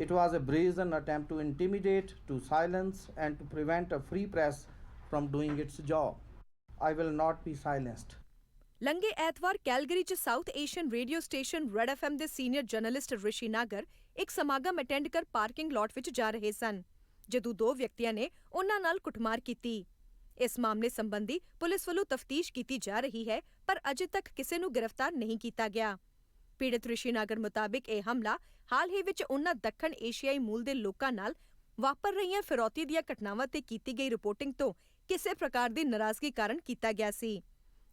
It was a brazen attempt to intimidate, to silence, and to prevent a free press from doing its job. I will not be silenced. ਲੰਘੇ ਐਤਵਾਰ Calgary 'ਚ south Asian radio station Red FM ਦੇ senior journalist Rishi Nagar ਇੱਕ ਸਮਾਗਮ attend ਕਰ parking lot ਵਿੱਚ ਜਾ ਰਹੇ ਸਨ ਜਦੋਂ ਦੋ ਵਿਅਕਤੀਆਂ ਨੇ ਉਹਨਾਂ ਨਾਲ ਕੁੱਟਮਾਰ ਕੀਤੀ ਇਸ ਮਾਮਲੇ ਸੰਬੰਧੀ ਪੁਲਿਸ ਵੱਲੋਂ ਤਫਤੀਸ਼ ਕੀਤੀ ਜਾ ਰਹੀ ਹੈ ਪਰ ਅਜੇ ਤੱਕ ਕਿਸੇ ਨੂੰ ਗ੍ਰਿਫਤਾਰ ਨਹੀਂ ਕੀਤਾ ਗਿਆ ਪੀੜਤ ਰਿਸ਼ੀ ਨਾਗਰ ਮੁਤਾਬਿਕ ਇਹ ਹਮਲਾ ਹਾਲ ਹੀ ਵਿੱਚ ਉਹਨਾਂ ਦੱਖਣ ਏਸ਼ੀਆਈ ਮੂਲ ਦੇ ਲੋਕਾਂ ਨਾਲ ਵਾਪਰ ਰਹੀਆਂ ਫਿਰੌਤੀ ਦੀਆਂ ਘਟਨਾਵਾਂ ਤੇ ਕੀਤੀ ਗਈ ਰਿਪੋਰਟਿੰਗ ਤੋਂ ਕਿਸੇ ਪ੍ਰਕਾਰ ਦੀ ਨਾਰਾਜ਼ਗੀ ਕਾਰਨ ਕੀਤਾ ਗਿਆ ਸੀ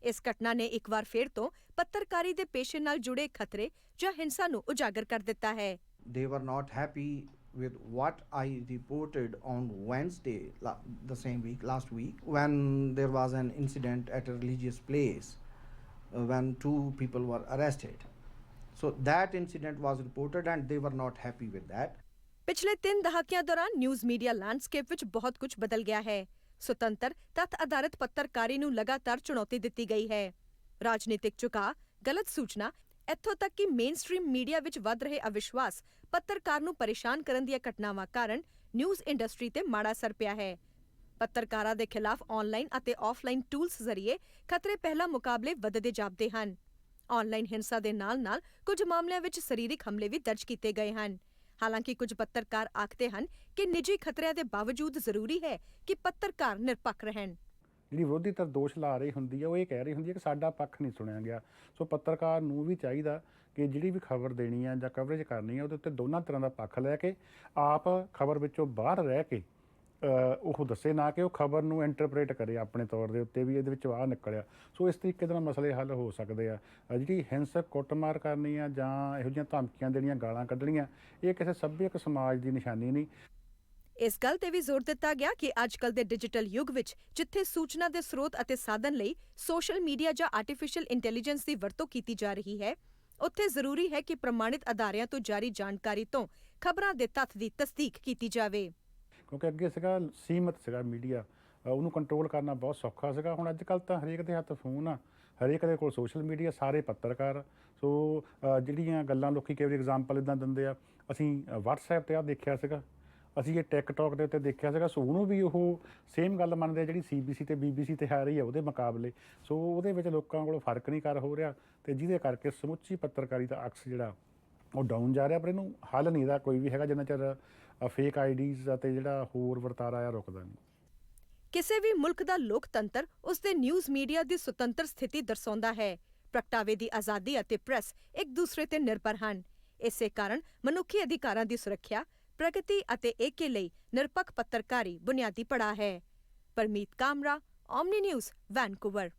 ਇਸ ਘਟਨਾ ਨੇ ਇੱਕ ਵਾਰ ਫੇਰ ਤੋਂ ਪੱਤਰਕਾਰੀ ਦੇ ਪੇਸ਼ੇ ਨਾਲ ਜੁੜੇ ਖਤਰੇ ਜਾਂ ਹਿੰਸਾ ਨੂੰ ਉਜਾਗਰ ਕਰ ਦਿੱਤਾ ਹੈ They were not happy with what I reported on Wednesday, la- the same week, last week, when there was an incident at a religious place uh, when two people were arrested. So, that incident was reported and they were not happy with that. ਪਿਛਲੇ 3 ਦਹਾਕਿਆਂ ਦੌਰਾਨ news media landscape ਵਿੱਚ ਬਹੁਤ ਕੁਝ ਬਦਲ ਗਿਆ ਹੈ। ਸੁਤੰਤਰ ਤੱਥ ਆਧਾਰਿਤ ਪੱਤਰਕਾਰੀ ਨੂੰ ਲਗਾਤਾਰ ਚੁਣੌਤੀ ਦਿੱਤੀ ਗਈ ਹੈ। ਰਾਜਨੀਤਿਕ ਝੁਕਾਅ, ਗਲਤ ਸੂਚਨਾ, ਇੱਥੋਂ ਤੱਕ ਕਿ ਮੇਨਸਟ੍ਰੀਮ ਮੀਡੀਆ ਵਿੱਚ ਵੱਧ ਰਹੇ ਅਵਿਸ਼ਵਾਸ, ਪੱਤਰਕਾਰ ਨੂੰ ਪਰੇਸ਼ਾਨ ਕਰਨ ਦੀਆਂ ਘਟਨਾਵਾਂ ਕਾਰਨ ਨਿਊਜ਼ ਇੰਡਸਟਰੀ ਤੇ ਮਾੜਾ ਅਸਰ ਪਿਆ ਹੈ। ਪੱਤਰਕਾਰਾਂ ਦੇ ਖਿਲਾਫ ਆਨਲਾਈਨ ਅਤੇ ਆਫਲਾਈਨ ਟੂਲਸ ਜ਼ਰੀਏ ਖਤਰੇ ਪਹਿਲਾ ਮੁਕਾਬਲੇ ਵੱਧਦੇ ਜਾਪਦੇ ਹਨ। ਆਨਲਾਈਨ ਹਿੰਸਾ ਦੇ ਨਾਲ-ਨਾਲ ਕੁਝ ਮਾਮਲਿਆਂ ਵਿੱਚ ਸਰੀਰਕ ਹਮਲੇ ਵੀ ਦਰਜ ਕੀਤੇ ਗਏ ਹਨ। ਹਾਲਾਂਕਿ ਕੁਝ ਪੱਤਰਕਾਰ ਆਖਦੇ ਹਨ ਕਿ ਨਿੱਜੀ ਖਤਰਿਆਂ ਦੇ ਬਾਵਜੂਦ ਜ਼ਰੂਰੀ ਹੈ ਕਿ ਪੱਤਰਕਾਰ ਨਿਰਪੱਖ ਰਹਿਣ। ਜਿਹੜੀ ਵਿਰੋਧੀ ਧਿਰ ਦੋਸ਼ ਲਾ ਰਹੀ ਹੁੰਦੀ ਹੈ ਉਹ ਇਹ ਕਹਿ ਰਹੀ ਹੁੰਦੀ ਹੈ ਕਿ ਸਾਡਾ ਪੱਖ ਨਹੀਂ ਸੁਣਿਆ ਗਿਆ। ਸੋ ਪੱਤਰਕਾਰ ਨੂੰ ਵੀ ਚਾਹੀਦਾ ਕਿ ਜਿਹੜੀ ਵੀ ਖਬਰ ਦੇਣੀ ਹੈ ਜਾਂ ਕਵਰੇਜ ਕਰਨੀ ਹੈ ਉਹਦੇ ਉੱਤੇ ਦੋਨਾਂ ਤਰ੍ਹਾਂ ਦਾ ਪੱਖ ਲੈ ਕੇ, ਆਪ ਖਬਰ ਵਿੱਚੋਂ ਬਾਹਰ ਰਹਿ ਕੇ ਉਹ ਦੱਸੇ ਨਾ ਕਿ ਉਹ ਖਬਰ ਨੂੰ ਇੰਟਰਪ੍ਰੀਟ ਕਰੇ ਆਪਣੇ ਤੌਰ ਦੇ ਉੱਤੇ ਵੀ ਇਹਦੇ ਵਿੱਚ ਆਹ ਨਿਕਲਿਆ। ਸੋ ਇਸ ਤਰੀਕੇ ਦੇ ਨਾਲ ਮਸਲੇ ਹੱਲ ਹੋ ਸਕਦੇ ਆ। ਜਿਹੜੀ ਹਿੰਸਕ ਕੁੱਟਮਾਰ ਕਰਨੀ ਆ ਜਾਂ ਇਹੋ ਜਿਹੀਆਂ ਧਮਕੀਆਂ ਦੇਣੀਆਂ, ਗਾਲਾਂ ਕੱਢਣੀਆਂ, ਇਹ ਕਿਸੇ ਸੱਭਿਅਕ ਸਮਾਜ ਦੀ ਨਿਸ਼ਾਨੀ ਨਹੀਂ। ਇਸ ਗੱਲ ਤੇ ਵੀ ਜ਼ੋਰ ਦਿੱਤਾ ਗਿਆ ਕਿ ਅੱਜਕੱਲ ਦੇ ਡਿਜੀਟਲ ਯੁੱਗ ਵਿੱਚ ਜਿੱਥੇ ਸੂਚਨਾ ਦੇ ਸਰੋਤ ਅਤੇ ਸਾਧਨ ਲਈ ਸੋਸ਼ਲ ਮੀਡੀਆ ਜਾਂ ਆਰਟੀਫੀਸ਼ੀਅਲ ਇੰਟੈਲੀਜੈਂਸ ਦੀ ਵਰਤੋਂ ਕੀਤੀ ਜਾ ਰਹੀ ਹੈ, ਉੱਥੇ ਜ਼ਰੂਰੀ ਹੈ ਕਿ ਪ੍ਰਮਾਣਿਤ ਅਦਾਰਿਆਂ ਤੋਂ ਜਾਰੀ ਜਾਣਕਾਰੀ ਤੋਂ ਖਬਰਾਂ ਦੇ ਤੱਥ ਦੀ ਤਸਦੀਕ ਕੀਤੀ ਜਾਵੇ। ਕਿਉਂਕਿ ਅੱਗੇ ਸੀਗਾ ਸੀਮਤ ਸੀਗਾ ਮੀਡੀਆ। ਉਹਨੂੰ ਕੰਟਰੋਲ ਕਰਨਾ ਬਹੁਤ ਸੌਖਾ ਸੀਗਾ। ਹੁਣ ਅੱਜ ਕੱਲ ਤਾਂ ਹਰੇਕ ਦੇ ਹੱਥ ਫੋਨ ਆ। ਹਰੇਕ ਦੇ ਕੋਲ ਸੋਸ਼ਲ ਮੀਡੀਆ ਸਾਰੇ ਪੱਤਰਕਾਰ। ਸੋ ਜਿਹੜੀਆਂ ਗੱਲਾਂ ਲੋਕੀ ਕਈ ਵਾਰੀ ਐਗਜ਼ਾਮਪਲ ਇਦਾਂ ਦਿੰਦੇ ਆ ਅਸੀਂ ਅ, WhatsApp ਤੇ ਆ ਦੇਖਿਆ ਸੀਗਾ। ਅਸੀਂ ਇਹ ਟਿਕਟੌਕ ਦੇ ਉੱਤੇ ਦੇਖਿਆ ਸੀਗਾ। ਸੋ ਉਹਨੂੰ ਵੀ ਉਹ ਸੇਮ ਗੱਲ ਮੰਨਦੇ ਆ ਜਿਹੜੀ ਸੀਬੀਸੀ ਤੇ ਬੀਬੀਸੀ ਤੇ ਆ ਰਹੀ ਹੈ ਉਹਦੇ ਮੁਕਾਬਲੇ। ਸੋ ਉਹਦੇ ਵਿੱਚ ਲੋਕਾਂ ਕੋਲ ਫ਼ਰਕ ਨਹੀਂ ਕਰ ਹੋ ਰਿਹਾ ਤੇ ਜਿਹਦੇ ਕਰਕੇ ਸਮੁੱਚੀ ਪੱਤਰਕਾਰੀ ਦਾ ਅਕਸ ਜਿਹੜਾ ਉਹ ਡਾਊਨ ਜਾ ਰਿਹਾ ਪਰ ਇਹਨੂੰ ਹੱਲ ਨਹੀਂ ਦਾ ਕੋਈ ਵੀ ਹੈਗਾ। ਜਿੰਨਾ ਚਿਰ ਫੇਕ ਆਈਡੀਜ਼ ਅਤੇ ਜਿਹੜਾ ਹੋਰ ਵਰਤਾਰਾ ਆ ਰੁਕਦਾ ਨਹੀਂ। ਕਿਸੇ ਵੀ ਮੁਲਕ ਦਾ ਲੋਕਤੰਤਰ ਉਸ ਦੇ ਨਿਊਜ਼ ਮੀਡੀਆ ਦੀ ਸੁਤੰਤਰ ਸਥਿਤੀ ਦਰਸਾਉਂਦਾ ਹੈ। ਪ੍ਰਗਟਾਵੇ ਦੀ ਆਜ਼ਾਦੀ ਅਤੇ ਪ੍ਰੈਸ ਇੱਕ ਦੂਸਰੇ ਤੇ ਨਿਰਭਰ ਹਨ। ਇਸੇ ਕਾਰਨ ਮਨੁੱਖੀ ਅਧਿਕਾਰਾਂ ਦੀ ਸੁਰੱਖਿਆ, ਪ੍ਰਗਤੀ ਅਤੇ ਏਕੇ ਲਈ ਨਿਰਪੱਖ ਪੱਤਰਕਾਰੀ ਬੁਨਿਆਦੀ ਪੜਾਅ ਹੈ। Parmeet Kamra Omni news Vancouver